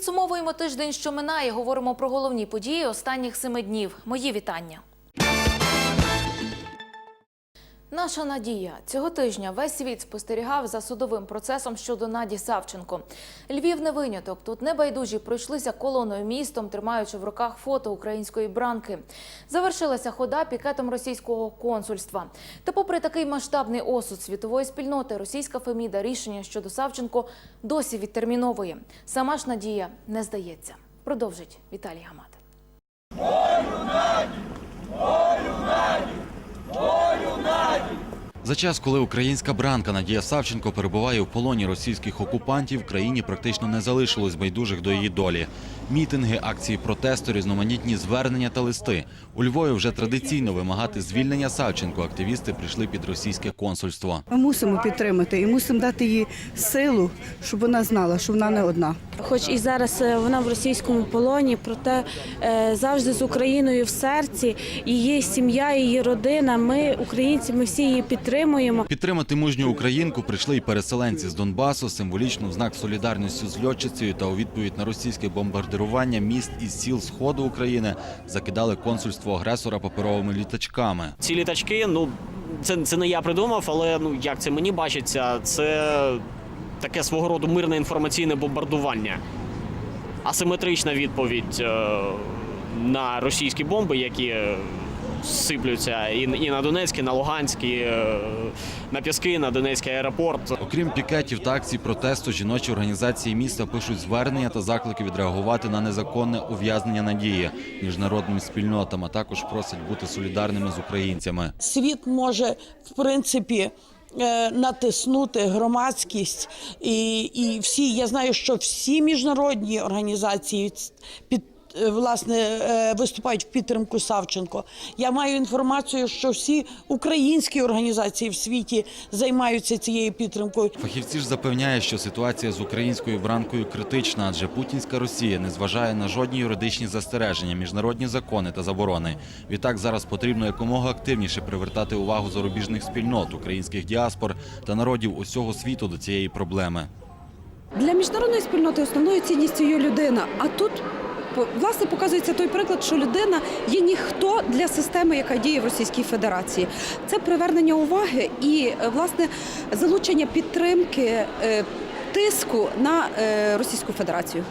Підсумовуємо тиждень, що минає. Говоримо про головні події останніх семи днів. Мої вітання. Наша надія цього тижня весь світ спостерігав за судовим процесом щодо Наді Савченко. Львів не виняток. Тут небайдужі пройшлися колоною містом, тримаючи в руках фото української бранки. Завершилася хода пікетом російського консульства. Та, попри такий масштабний осуд світової спільноти, російська Феміда рішення щодо Савченко досі відтерміновує. Сама ж надія не здається. Продовжить Віталій Гамат. За час, коли українська бранка Надія Савченко перебуває в полоні російських окупантів, в країні практично не залишилось байдужих до її долі. Мітинги, акції протесту, різноманітні звернення та листи. У Львові вже традиційно вимагати звільнення Савченко. Активісти прийшли під російське консульство. Ми мусимо підтримати і мусимо дати їй силу, щоб вона знала, що вона не одна. Хоч і зараз е, вона в російському полоні, проте е, завжди з Україною в серці. Її сім'я, її родина. Ми, українці, ми всі її підтримуємо. Підтримати мужню українку прийшли й переселенці з Донбасу, символічно в знак солідарності з льотчицею та у відповідь на російське бомбардирування міст із сіл сходу України закидали консульство агресора паперовими літачками. Ці літачки, ну це, це не я придумав, але ну як це мені бачиться, це таке свого роду мирне інформаційне бомбардування. Асиметрична відповідь е, на російські бомби, які сиплються і, і на Донецький, на Луганський, е, на Піски, на Донецький аеропорт. Окрім пікетів та акцій протесту, жіночі організації міста пишуть звернення та заклики відреагувати на незаконне ув'язнення надії міжнародними спільнотами. Також просять бути солідарними з українцями. світ може в принципі. е, Натиснути громадськість і, і всі. Я знаю, що всі міжнародні організації під власне е, виступають в підтримку Савченко. Я маю інформацію, що всі українські організації в світі займаються цією підтримкою. Фахівці ж запевняють, що ситуація з українською бранкою критична, адже путінська Росія не зважає на жодні юридичні застереження, міжнародні закони та заборони. Відтак зараз потрібно якомога активніше привертати увагу зарубіжних спільнот, українських діаспор та народів усього світу до цієї проблеми. Для міжнародної спільноти основною цінністю є людина. А тут власне показується той приклад, що людина є ніхто для системи, яка діє в Російській Федерації. Це привернення уваги і е, власне залучення підтримки е, тиску на е, Російську Федерацію.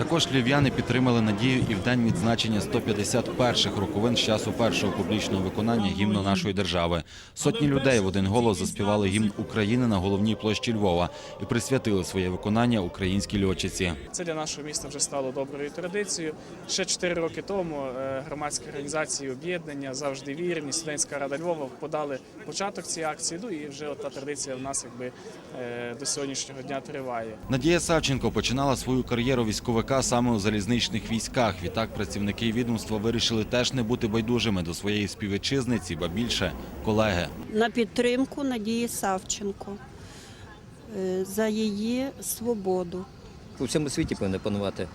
Також львів'яни підтримали надію і в день відзначення 151-х роковин з часу першого публічного виконання гімну нашої держави. Сотні людей в один голос заспівали гімн України на головній площі Львова і присвятили своє виконання українській льотчиці. Це для нашого міста вже стало доброю традицією. Ще 4 роки тому е, громадські організації об'єднання завжди вірні. Студентська рада Львова подали початок цієї акції. Ну і вже от та традиція в нас якби е, до сьогоднішнього дня триває. Надія Савченко починала свою кар'єру військовика саме у залізничних військах. Відтак працівники відомства вирішили теж не бути байдужими до своєї співвітчизниці, ба більше колеги. на підтримку Надії Савченко е, за її свободу. у всьому світі повинна панувати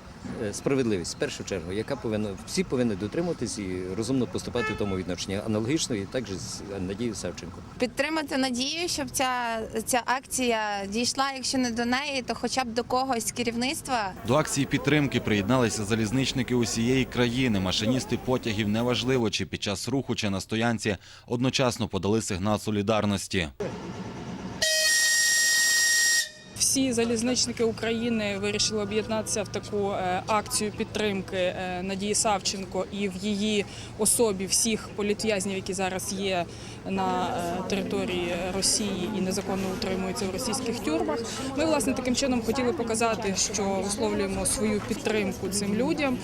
справедливість в першу чергу, яка повинна всі повинні дотримуватись і розумно поступати в тому відношенні. Аналогічно і також з Надією Савченко. підтримати надію, щоб ця, ця акція дійшла, якщо не до неї, то хоча б до когось з керівництва. До акції підтримки приєдналися залізничники усієї країни. Машиністи потягів неважливо, чи під час руху, чи на стоянці одночасно подали сигнал солідарності. Всі залізничники України вирішили об'єднатися в таку е, акцію підтримки е, Надії Савченко і в її особі всіх політв'язнів, які зараз є на е, території Росії і незаконно утримуються в російських тюрмах. Ми власне таким чином хотіли показати, що висловлюємо свою підтримку цим людям,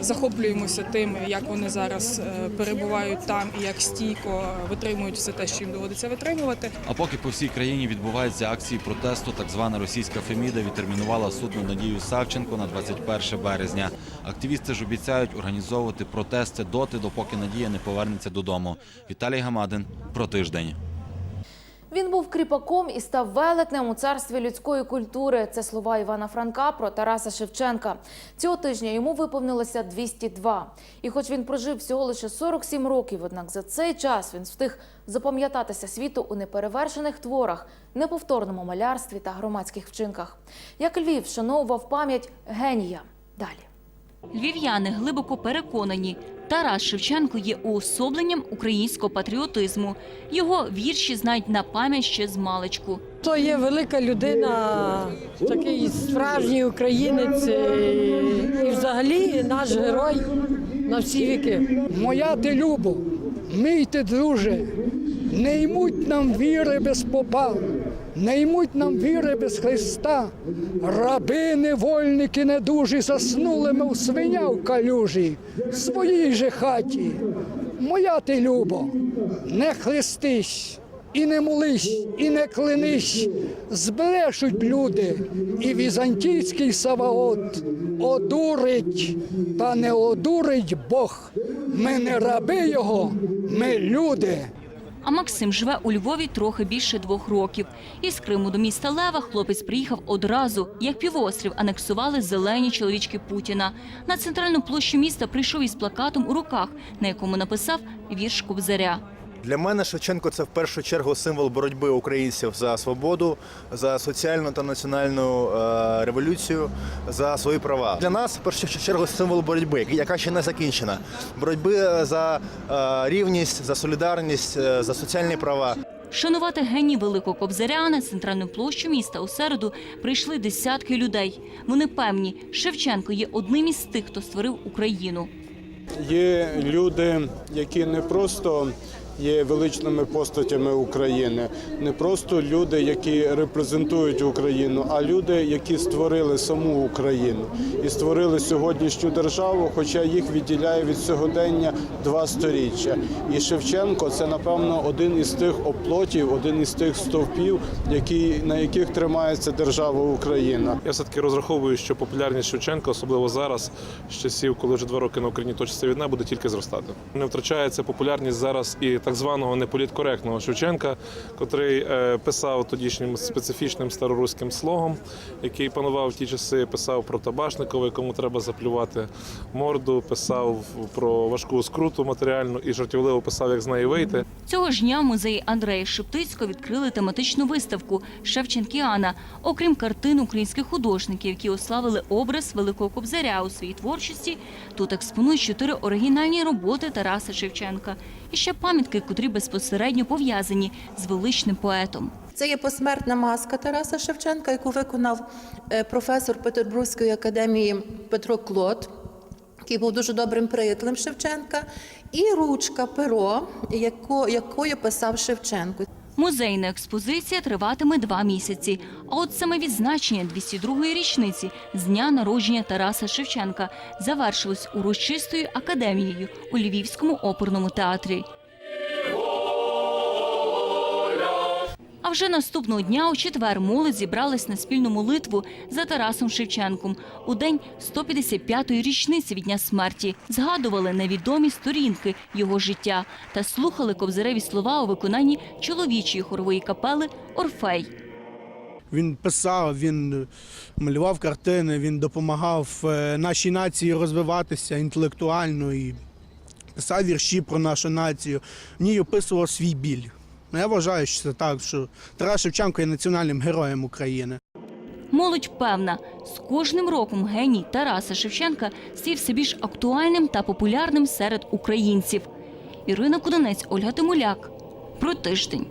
захоплюємося тим, як вони зараз перебувають там і як стійко витримують все те, що їм доводиться витримувати. А поки по всій країні відбуваються акції протесту, так звана російська Феміда відтермінувала суд на Надію Савченко на 21 березня. Активісти ж обіцяють організовувати протести доти, допоки Надія не повернеться додому. Віталій Гамадин про тиждень. Він був кріпаком і став велетнем у царстві людської культури. Це слова Івана Франка про Тараса Шевченка. Цього тижня йому виповнилося 202. І хоч він прожив всього лише 47 років, однак за цей час він встиг запам'ятатися світу у неперевершених творах, неповторному малярстві та громадських вчинках. Як Львів вшановував пам'ять генія. Далі. Львів'яни глибоко переконані, Тарас Шевченко є уособленням українського патріотизму. Його вірші знають на пам'ять ще з маличку. То є велика людина, такий справжній українець і взагалі наш герой на всі віки. Моя ти любо, мій ти друже, не ймуть нам віри без попа, не ймуть нам віри без Христа. Раби невольники недужі заснули, мов свиня в калюжі, в своїй же хаті. Моя ти любо, не хрестись. І не молись, і не клянись, збрешуть люди, і візантійський Саваот одурить, та не одурить Бог. Ми не раби його, ми люди. А Максим живе у Львові трохи більше двох років. Із Криму до міста Лева хлопець приїхав одразу, як півострів анексували зелені чоловічки Путіна. На центральну площу міста прийшов із плакатом у руках, на якому написав вірш Кобзаря. Для мене Шевченко це в першу чергу символ боротьби українців за свободу, за соціальну та національну е, революцію, за свої права. Для нас в першу чергу символ боротьби, яка ще не закінчена. Боротьби за е, рівність, за солідарність, е, за соціальні права. Шанувати геній Великого Кобзаря на центральну площу міста у середу прийшли десятки людей. Вони певні, Шевченко є одним із тих, хто створив Україну. Є люди, які не просто є величними постатями України, не просто люди, які репрезентують Україну, а люди, які створили саму Україну і створили сьогоднішню державу, хоча їх відділяє від сьогодення два сторіччя. І Шевченко це напевно один із тих оплотів, один із тих стовпів, які на яких тримається держава Україна. Я все-таки розраховую, що популярність Шевченка, особливо зараз, з часів, коли вже два роки на Україні точиться війна, буде тільки зростати. Не втрачається популярність зараз і так званого неполіткоректного Шевченка, котрий е, писав тодішнім специфічним староруським слогом, який панував в ті часи, писав про Табашникова, якому треба заплювати морду, писав про важку скруту матеріальну і жартівливо писав, як з неї вийти. Цього ж дня в музеї Андрея Шептицького відкрили тематичну виставку Шевченкіана, окрім картин українських художників, які ославили образ Великого Кобзаря у своїй творчості. Тут експонують чотири оригінальні роботи Тараса Шевченка і ще пам'ятки, котрі безпосередньо пов'язані з величним поетом. Це є посмертна маска Тараса Шевченка, яку виконав е, професор Петербурзької академії Петро Клод, який був дуже добрим приятелем Шевченка, і ручка, перо, яко- якою писав Шевченко. Музейна експозиція триватиме два місяці. А от саме відзначення 202-ї річниці з дня народження Тараса Шевченка завершилось урочистою академією у Львівському оперному театрі. Вже наступного дня у четвер молодь зібралась на спільну молитву за Тарасом Шевченком у день 155-ї річниці від дня смерті. Згадували невідомі сторінки його життя та слухали ковзареві слова у виконанні чоловічої хорової капели Орфей. Він писав, він малював картини, він допомагав е, нашій нації розвиватися інтелектуально і писав вірші про нашу націю. В ній описував свій біль. Ну, Я вважаю, що це так, що Тарас Шевченко є національним героєм України. Молодь певна, з кожним роком геній Тараса Шевченка став все більш актуальним та популярним серед українців. Ірина Кудинець, Ольга Тимуляк. Про тиждень.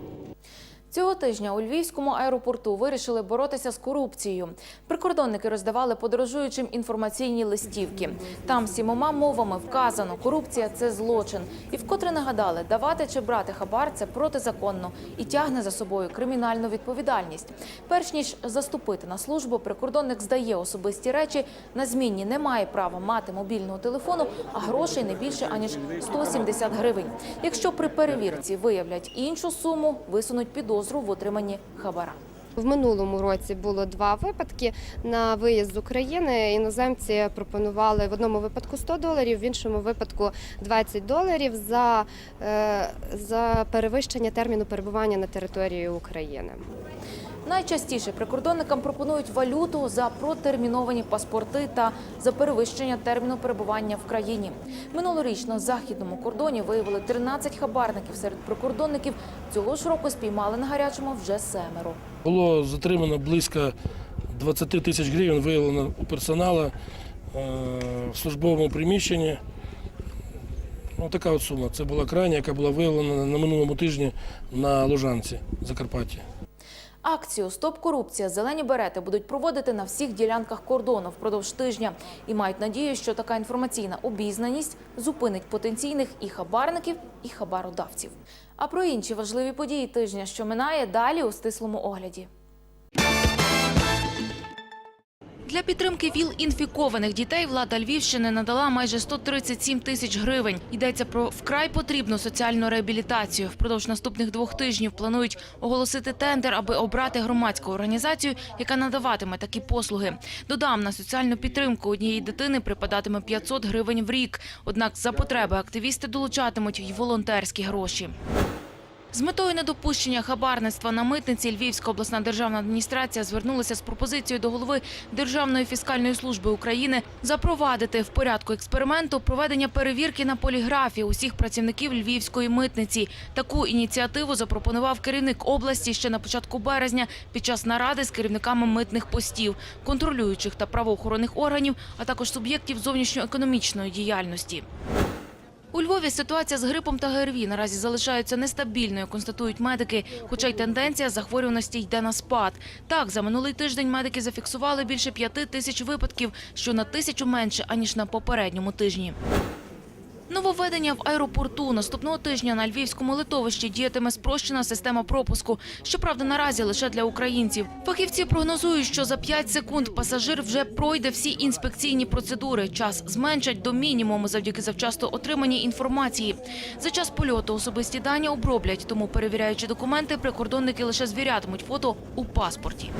Цього тижня у Львівському аеропорту вирішили боротися з корупцією. Прикордонники роздавали подорожуючим інформаційні листівки. Там сімома мовами вказано, корупція це злочин. І вкотре нагадали, давати чи брати хабар це протизаконно і тягне за собою кримінальну відповідальність. Перш ніж заступити на службу, прикордонник здає особисті речі. На змінні не має права мати мобільного телефону, а грошей не більше аніж 170 гривень. Якщо при перевірці виявлять іншу суму, висунуть підозру в отриманні хабара. В минулому році було два випадки. На виїзд з України іноземці пропонували в одному випадку 100 доларів, в іншому випадку 20 доларів за, е, за перевищення терміну перебування на території України. Найчастіше прикордонникам пропонують валюту за протерміновані паспорти та за перевищення терміну перебування в країні. Минулоріч на західному кордоні виявили 13 хабарників серед прикордонників. Цього ж року спіймали на гарячому вже семеро. Було затримано близько 20 тисяч гривень, виявлено у персоналу е, в службовому приміщенні. Ну, така от сума. Це була крайня, яка була виявлена на минулому тижні на Лужанці, Закарпатті. Акцію Стоп корупція зелені берети будуть проводити на всіх ділянках кордону впродовж тижня і мають надію, що така інформаційна обізнаність зупинить потенційних і хабарників, і хабародавців. А про інші важливі події тижня, що минає, далі у стислому огляді. Для підтримки ВІЛ-інфікованих дітей влада Львівщини надала майже 137 тисяч гривень. Йдеться про вкрай потрібну соціальну реабілітацію. Впродовж наступних двох тижнів планують оголосити тендер, аби обрати громадську організацію, яка надаватиме такі послуги. Додам, на соціальну підтримку однієї дитини припадатиме 500 гривень в рік. Однак за потреби активісти долучатимуть й волонтерські гроші. З метою недопущення хабарництва на митниці Львівська обласна державна адміністрація звернулася з пропозицією до голови Державної фіскальної служби України запровадити в порядку експерименту проведення перевірки на поліграфі усіх працівників львівської митниці. Таку ініціативу запропонував керівник області ще на початку березня під час наради з керівниками митних постів, контролюючих та правоохоронних органів, а також суб'єктів зовнішньоекономічної діяльності. У Львові ситуація з грипом та ГРВІ наразі залишається нестабільною, констатують медики, хоча й тенденція захворюваності йде на спад. Так, за минулий тиждень медики зафіксували більше п'яти тисяч випадків, що на тисячу менше, аніж на попередньому тижні. Нововведення в аеропорту наступного тижня на львівському литовищі діятиме спрощена система пропуску. Щоправда, наразі лише для українців. Фахівці прогнозують, що за 5 секунд пасажир вже пройде всі інспекційні процедури. Час зменшать до мінімуму завдяки завчасно отриманій інформації. За час польоту особисті дані оброблять, тому перевіряючи документи, прикордонники лише звірятимуть фото у паспорті.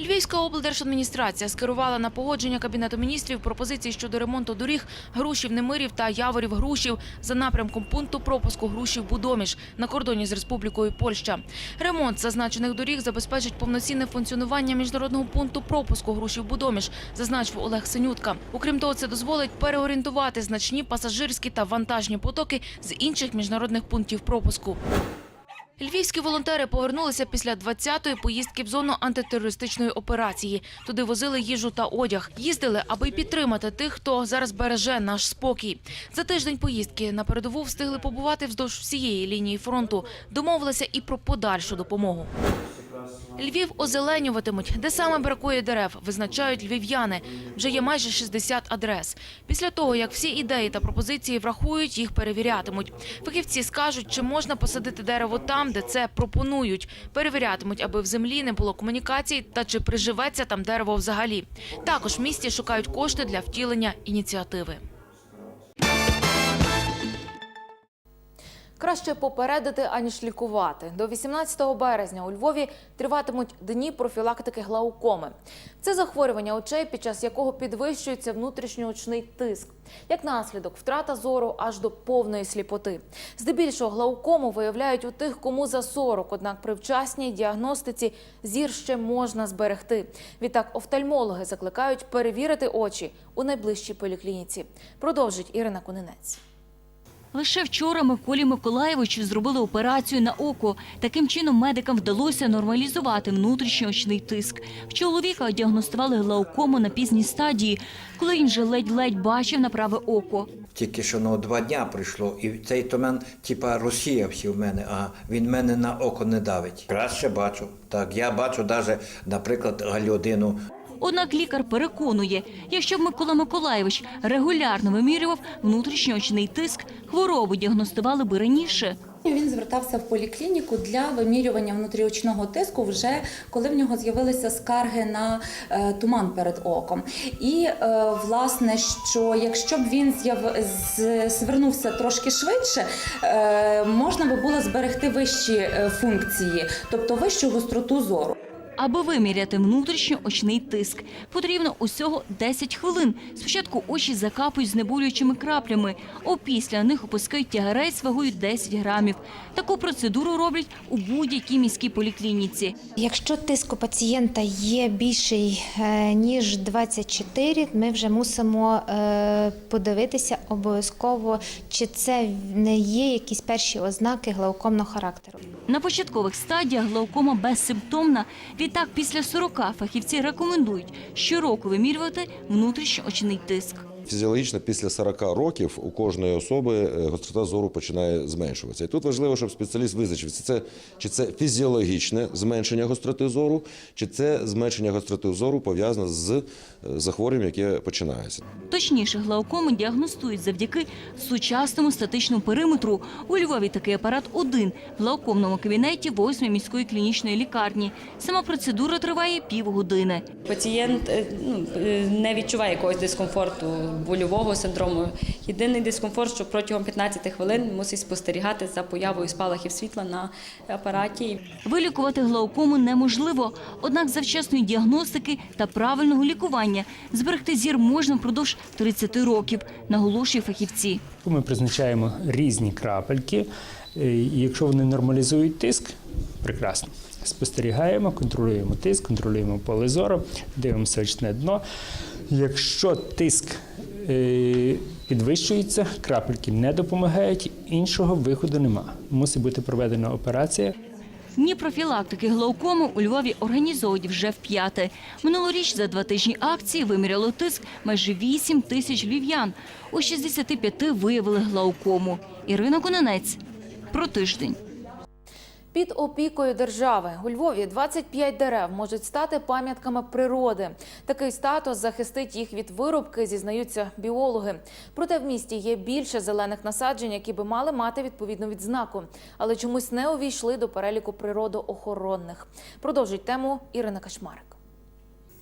Львівська облдержадміністрація скерувала на погодження Кабінету міністрів пропозиції щодо ремонту доріг Грушів-Немирів та Яворів-Грушів за напрямком пункту пропуску Грушів-Будоміж на кордоні з Республікою Польща. Ремонт зазначених доріг забезпечить повноцінне функціонування міжнародного пункту пропуску Грушів-Будоміж, зазначив Олег Синютка. Окрім того, це дозволить переорієнтувати значні пасажирські та вантажні потоки з інших міжнародних пунктів пропуску. Львівські волонтери повернулися після 20-ї поїздки в зону антитерористичної операції. Туди возили їжу та одяг. Їздили, аби підтримати тих, хто зараз береже наш спокій. За тиждень поїздки на передову встигли побувати вздовж всієї лінії фронту. Домовилися і про подальшу допомогу. Львів озеленюватимуть. Де саме бракує дерев, визначають львів'яни. Вже є майже 60 адрес. Після того, як всі ідеї та пропозиції врахують, їх перевірятимуть. Фахівці скажуть, чи можна посадити дерево там, де це пропонують. Перевірятимуть, аби в землі не було комунікацій та чи приживеться там дерево взагалі. Також в місті шукають кошти для втілення ініціативи. Краще попередити, аніж лікувати. До 18 березня у Львові триватимуть дні профілактики глаукоми. Це захворювання очей, під час якого підвищується внутрішньоочний тиск. Як наслідок, втрата зору аж до повної сліпоти. Здебільшого глаукому виявляють у тих, кому за 40, однак при вчасній діагностиці зір ще можна зберегти. Відтак офтальмологи закликають перевірити очі у найближчій поліклініці. Продовжить Ірина Конинець. Лише вчора Миколі Миколаєвичу зробили операцію на око. Таким чином медикам вдалося нормалізувати внутрішньоочний тиск. В чоловіка діагностували глаукому на пізній стадії, коли він же ледь-ледь бачив на праве око. Тільки що ну, два дня прийшло, і цей тумен, типа, розсіявся в мене, а він мене на око не давить. Краще бачу. Так, я бачу навіть, наприклад, гальодину. Однак лікар переконує, якщо б Микола Миколаєвич регулярно вимірював внутрішньоочний тиск, хворобу діагностували би раніше. Він звертався в поліклініку для вимірювання внутріочного тиску, вже коли в нього з'явилися скарги на е, туман перед оком. І е, власне, що якщо б він з'яв... звернувся трошки швидше, е, можна би було зберегти вищі функції, тобто вищу гостроту зору. Аби виміряти внутрішньоочний тиск, потрібно усього 10 хвилин. Спочатку очі закапують знеболюючими краплями, опісля них опускають тягарець вагою 10 грамів. Таку процедуру роблять у будь-якій міській поліклініці. Якщо тиск у пацієнта є більший е, ніж 24, ми вже мусимо е, подивитися обов'язково, чи це не є якісь перші ознаки глаукомного характеру. На початкових стадіях глаукома безсимптомна. Відтак, після 40 фахівці рекомендують щороку вимірювати внутрішньоочний тиск. Фізіологічно після 40 років у кожної особи е, гострота зору починає зменшуватися. І тут важливо, щоб спеціаліст визначив, чи це, чи це фізіологічне зменшення гостроти зору, чи це зменшення гостроти зору пов'язане з е, захворюванням, яке починається. Точніше, глаукому діагностують завдяки сучасному статичному периметру. У Львові такий апарат один в глаукомному кабінеті 8 міської клінічної лікарні. Сама процедура триває півгодини. Пацієнт е, ну, не відчуває якогось дискомфорту, больового синдрому. Єдиний дискомфорт, що протягом 15 хвилин мусить спостерігати за появою спалахів світла на апараті. Вилікувати глаукому неможливо, однак завчасної діагностики та правильного лікування зберегти зір можна впродовж 30 років, наголошують фахівці. Ми призначаємо різні крапельки, е, і якщо вони нормалізують тиск, прекрасно. Спостерігаємо, контролюємо тиск, контролюємо поле зору, дивимося очне дно. Якщо тиск підвищується, крапельки не допомагають, іншого виходу нема. Мусить бути проведена операція. Дні профілактики глаукому у Львові організовують вже вп'яте. Минулоріч за два тижні акції виміряло тиск майже 8 тисяч львів'ян. У 65 виявили глаукому. Ірина Кононець. Про тиждень. Під опікою держави у Львові 25 дерев можуть стати пам'ятками природи. Такий статус захистить їх від вирубки, зізнаються біологи. Проте в місті є більше зелених насаджень, які би мали мати відповідну відзнаку, але чомусь не увійшли до переліку природоохоронних. Продовжить тему Ірина Качмарик.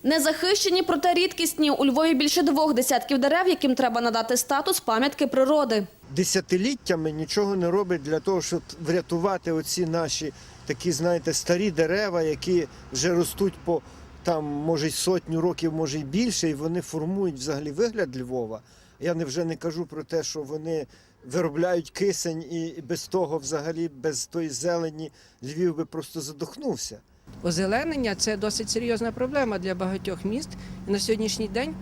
Незахищені, проте рідкісні. У Львові більше двох десятків дерев, яким треба надати статус пам'ятки природи. десятиліттями нічого не робить для того, щоб врятувати оці наші такі, знаєте, старі дерева, які вже ростуть по там, може, й сотню років, може й більше, і вони формують взагалі вигляд Львова. Я не вже не кажу про те, що вони виробляють кисень, і без того, взагалі, без тої зелені, Львів би просто задохнувся. Озеленення це досить серйозна проблема для багатьох міст. І на сьогоднішній день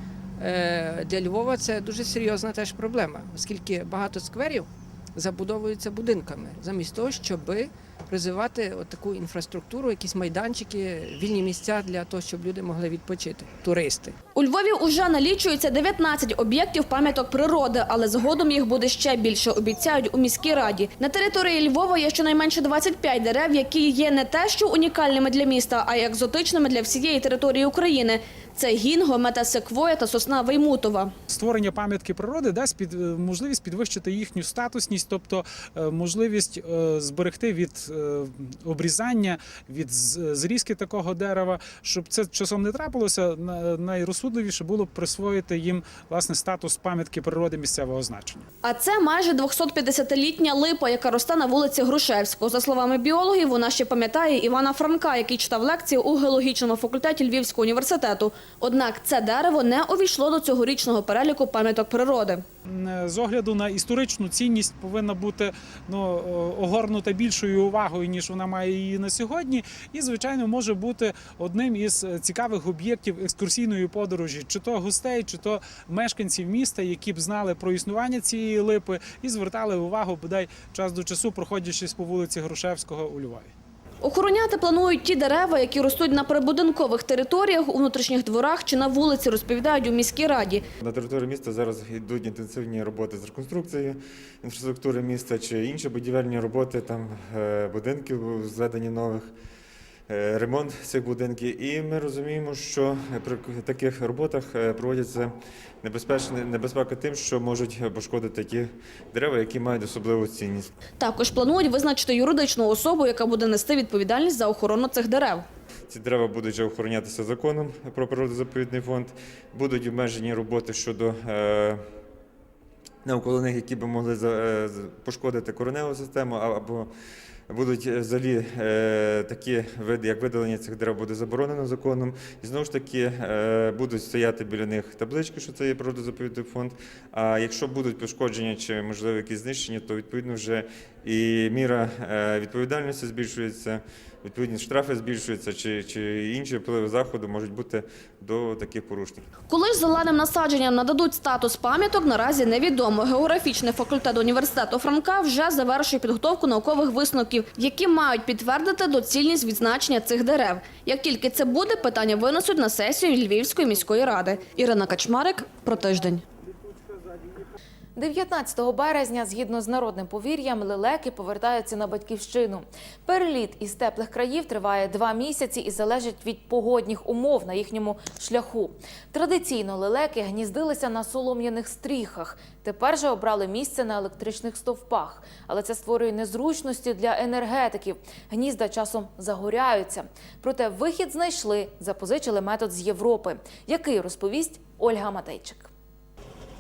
е, для Львова це дуже серйозна теж проблема, оскільки багато скверів забудовуються будинками, замість того, щоб розвивати таку інфраструктуру, якісь майданчики, вільні місця для того, щоб люди могли відпочити, туристи. У Львові уже налічується 19 об'єктів пам'яток природи, але згодом їх буде ще більше, обіцяють у міській раді. На території Львова є щонайменше 25 дерев, які є не те, що унікальними для міста, а й екзотичними для всієї території України. Це гінго, метасеквоя та сосна Веймутова. Створення пам'ятки природи дасть під е, можливість підвищити їхню статусність, тобто е, можливість е, зберегти від обрізання, від зрізки такого дерева, щоб це часом не трапилося. на- Найрозсудливіше було б присвоїти їм власне статус пам'ятки природи місцевого значення. А це майже 250-літня липа, яка росте на вулиці Грушевського. За словами біологів, вона ще пам'ятає Івана Франка, який читав лекції у геологічному факультеті Львівського університету. Однак це дерево не увійшло до цьогорічного переліку пам'яток природи. З огляду на історичну цінність повинна бути ну, огорнута більшою увагою, ніж вона має її на сьогодні. І, звичайно, може бути одним із е, цікавих об'єктів екскурсійної подорожі, чи то гостей, чи то мешканців міста, які б знали про існування цієї липи і звертали увагу бодай час до часу, проходячись по вулиці Грушевського у Львові. Охороняти планують ті дерева, які ростуть на прибудинкових територіях, у внутрішніх дворах чи на вулиці, розповідають у міській раді. На території міста зараз йдуть інтенсивні роботи з реконструкції інфраструктури міста чи інші будівельні роботи, там е, будинків, зведені нових, ремонт цих будинків. І ми розуміємо, що при таких роботах е, проводяться небезпека тим, що можуть пошкодити ті дерева, які мають особливу цінність. Також планують визначити юридичну особу, яка буде нести відповідальність за охорону цих дерев. Ці дерева будуть вже охоронятися законом про природозаповідний фонд. Будуть обмежені роботи щодо е, навколо них, які би могли е, пошкодити кореневу систему або будуть е, взагалі е, такі види, як видалення цих дерев, буде заборонено законом. І знову ж таки е, будуть стояти біля них таблички, що це є природозаповідний фонд. А якщо будуть пошкодження чи можливо якісь знищення, то відповідно вже і міра відповідальності збільшується, відповідні штрафи збільшуються, чи, чи інші впливи заходу можуть бути до таких порушників. Коли ж зеленим насадженням нададуть статус пам'яток, наразі невідомо. Географічний факультет університету Франка вже завершує підготовку наукових висновків, які мають підтвердити доцільність відзначення цих дерев. Як тільки це буде, питання винесуть на сесію Львівської міської ради. Ірина Качмарик про тиждень. 19 березня, згідно з народним повір'ям, лелеки повертаються на батьківщину. Переліт із теплих країв триває два місяці і залежить від погодних умов на їхньому шляху. Традиційно лелеки гніздилися на солом'яних стріхах. Тепер же обрали місце на електричних стовпах. Але це створює незручності для енергетиків. Гнізда часом загоряються. Проте вихід знайшли, запозичили метод з Європи, який розповість Ольга Матейчик.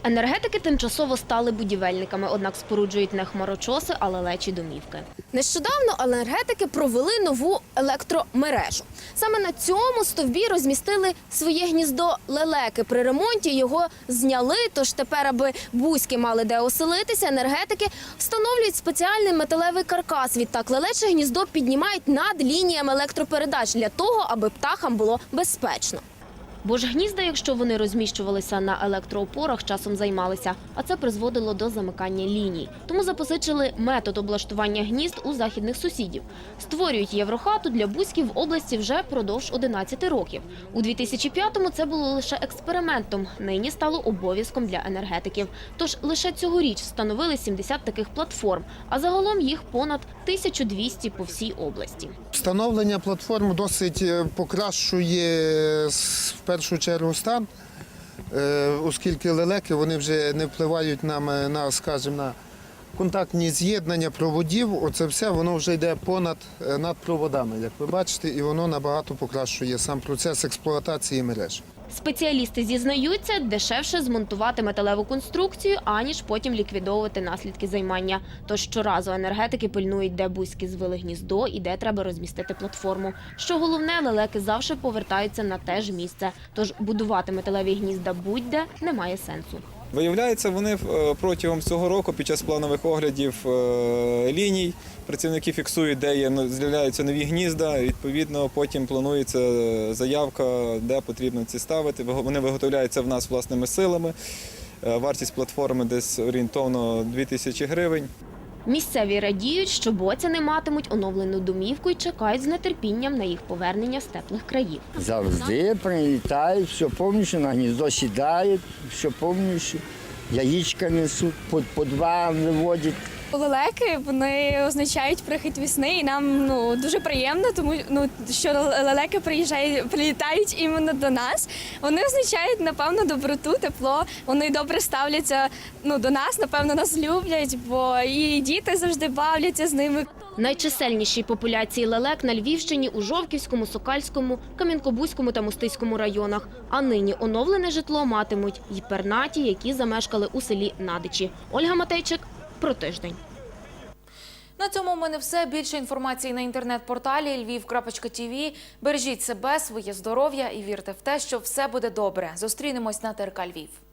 Енергетики тимчасово стали будівельниками, однак споруджують не хмарочоси, а лелечі домівки. Нещодавно енергетики провели нову електромережу. Саме на цьому стовбі розмістили своє гніздо лелеки. При ремонті його зняли. Тож тепер, аби бузьки мали де оселитися, енергетики встановлюють спеціальний металевий каркас. Відтак лелече гніздо піднімають над лініями електропередач для того, аби птахам було безпечно. Бо ж гнізда, якщо вони розміщувалися на електроопорах, часом займалися, а це призводило до замикання ліній. Тому запозичили метод облаштування гнізд у західних сусідів. Створюють єврохату для бузьків в області вже продовж 11 років. У 2005-му це було лише експериментом. Нині стало обов'язком для енергетиків. Тож лише цьогоріч встановили 70 таких платформ, а загалом їх понад 1200 по всій області. Встановлення платформ досить е, покращує с- в першу чергу стан, е, оскільки лелеки вони вже не впливають нам е, на, скажімо, на контактні з'єднання проводів. Оце все воно вже йде понад е, над проводами, як ви бачите, і воно набагато покращує сам процес експлуатації мереж. Спеціалісти зізнаються, дешевше змонтувати металеву конструкцію, аніж потім ліквідовувати наслідки займання. Тож щоразу енергетики пильнують, де бузьки звили гніздо і де треба розмістити платформу. Що головне, лелеки завжди повертаються на те ж місце. Тож будувати металеві гнізда будь-де немає сенсу. Виявляється, вони е, протягом цього року під час планових оглядів е, ліній працівники фіксують, де є ну, з'являються нові гнізда. Відповідно, потім планується заявка, де потрібно ці ставити. Вони виготовляються в нас власними силами. Е, Вартість платформи десь орієнтовно 2000 гривень. Місцеві радіють, що боцяни матимуть оновлену домівку і чекають з нетерпінням на їх повернення з теплих країв. Завжди прилітають, все повністю на гніздо сідають, все повністю. яїчка несуть, по, по два виводять. Лелеки вони означають прихід весни, і нам ну дуже приємно, тому ну що лелеки приїжджають, прилітають іменно до нас. Вони означають напевно доброту, тепло. Вони добре ставляться ну до нас. Напевно, нас люблять, бо і діти завжди бавляться з ними. Найчисельніші популяції лелек на Львівщині у Жовківському, Сокальському, Кам'янкобузькому та Мостиському районах. А нині оновлене житло матимуть й пернаті, які замешкали у селі Надичі. Ольга Матейчик про тиждень. На цьому в мене все. Більше інформації на інтернет-порталі lviv.tv. Бережіть себе, своє здоров'я і вірте в те, що все буде добре. Зустрінемось на ТРК Львів.